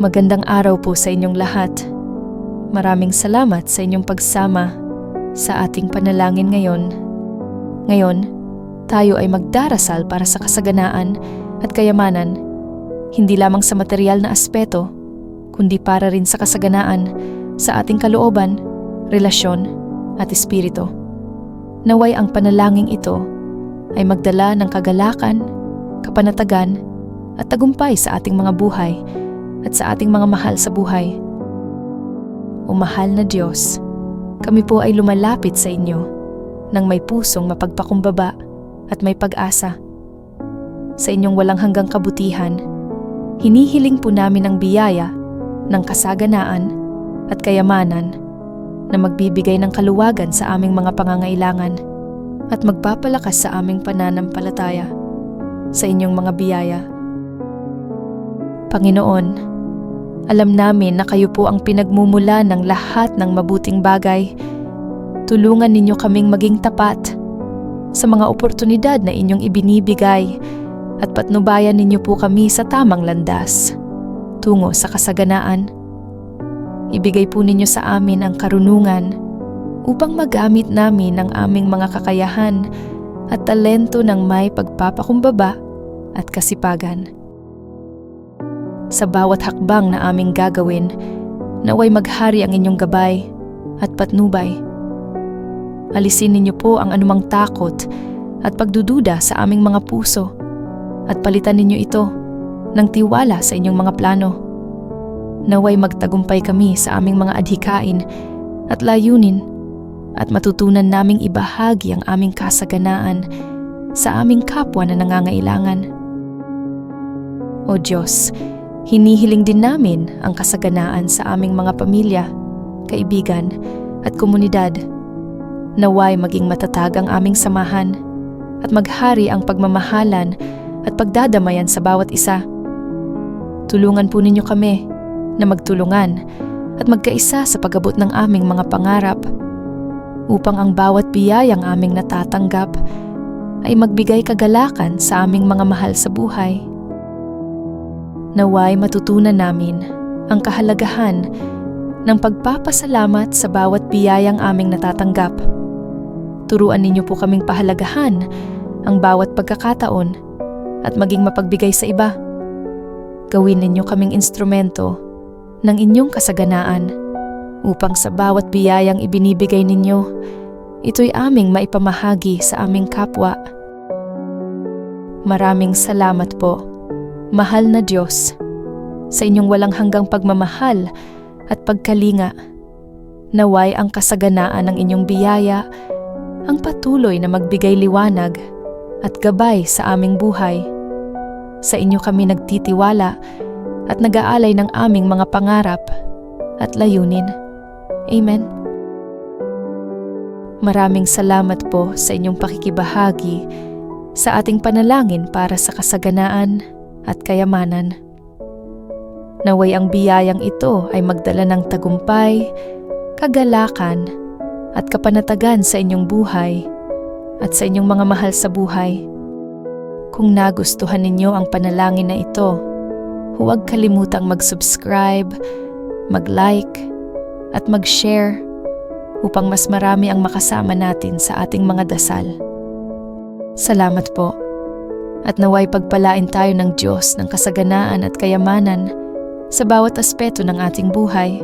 Magandang araw po sa inyong lahat. Maraming salamat sa inyong pagsama sa ating panalangin ngayon. Ngayon, tayo ay magdarasal para sa kasaganaan at kayamanan, hindi lamang sa material na aspeto, kundi para rin sa kasaganaan sa ating kalooban, relasyon at espiritu. Naway ang panalangin ito ay magdala ng kagalakan, kapanatagan at tagumpay sa ating mga buhay at sa ating mga mahal sa buhay. O mahal na Diyos, kami po ay lumalapit sa inyo ng may pusong mapagpakumbaba at may pag-asa. Sa inyong walang hanggang kabutihan, hinihiling po namin ang biyaya ng kasaganaan at kayamanan na magbibigay ng kaluwagan sa aming mga pangangailangan at magpapalakas sa aming pananampalataya sa inyong mga biyaya. Panginoon, alam namin na kayo po ang pinagmumula ng lahat ng mabuting bagay. Tulungan ninyo kaming maging tapat sa mga oportunidad na inyong ibinibigay at patnubayan ninyo po kami sa tamang landas tungo sa kasaganaan. Ibigay po ninyo sa amin ang karunungan upang magamit namin ang aming mga kakayahan at talento ng may pagpapakumbaba at kasipagan sa bawat hakbang na aming gagawin, naway maghari ang inyong gabay at patnubay. Alisin ninyo po ang anumang takot at pagdududa sa aming mga puso at palitan ninyo ito ng tiwala sa inyong mga plano. Naway magtagumpay kami sa aming mga adhikain at layunin at matutunan naming ibahagi ang aming kasaganaan sa aming kapwa na nangangailangan. O Diyos, Hinihiling din namin ang kasaganaan sa aming mga pamilya, kaibigan at komunidad. Naway maging matatag ang aming samahan at maghari ang pagmamahalan at pagdadamayan sa bawat isa. Tulungan po ninyo kami na magtulungan at magkaisa sa pagabot ng aming mga pangarap upang ang bawat biyayang aming natatanggap ay magbigay kagalakan sa aming mga mahal sa buhay. Naway matutunan namin ang kahalagahan ng pagpapasalamat sa bawat biyayang aming natatanggap. Turuan ninyo po kaming pahalagahan ang bawat pagkakataon at maging mapagbigay sa iba. Gawin ninyo kaming instrumento ng inyong kasaganaan upang sa bawat biyayang ibinibigay ninyo, ito'y aming maipamahagi sa aming kapwa. Maraming salamat po Mahal na Diyos, sa inyong walang hanggang pagmamahal at pagkalinga, naway ang kasaganaan ng inyong biyaya ang patuloy na magbigay liwanag at gabay sa aming buhay. Sa inyo kami nagtitiwala at nag-aalay ng aming mga pangarap at layunin. Amen. Maraming salamat po sa inyong pakikibahagi sa ating panalangin para sa kasaganaan at kayamanan. Naway ang biyayang ito ay magdala ng tagumpay, kagalakan, at kapanatagan sa inyong buhay at sa inyong mga mahal sa buhay. Kung nagustuhan ninyo ang panalangin na ito, huwag kalimutang mag-subscribe, mag-like, at mag-share upang mas marami ang makasama natin sa ating mga dasal. Salamat po at naway pagpalain tayo ng Diyos ng kasaganaan at kayamanan sa bawat aspeto ng ating buhay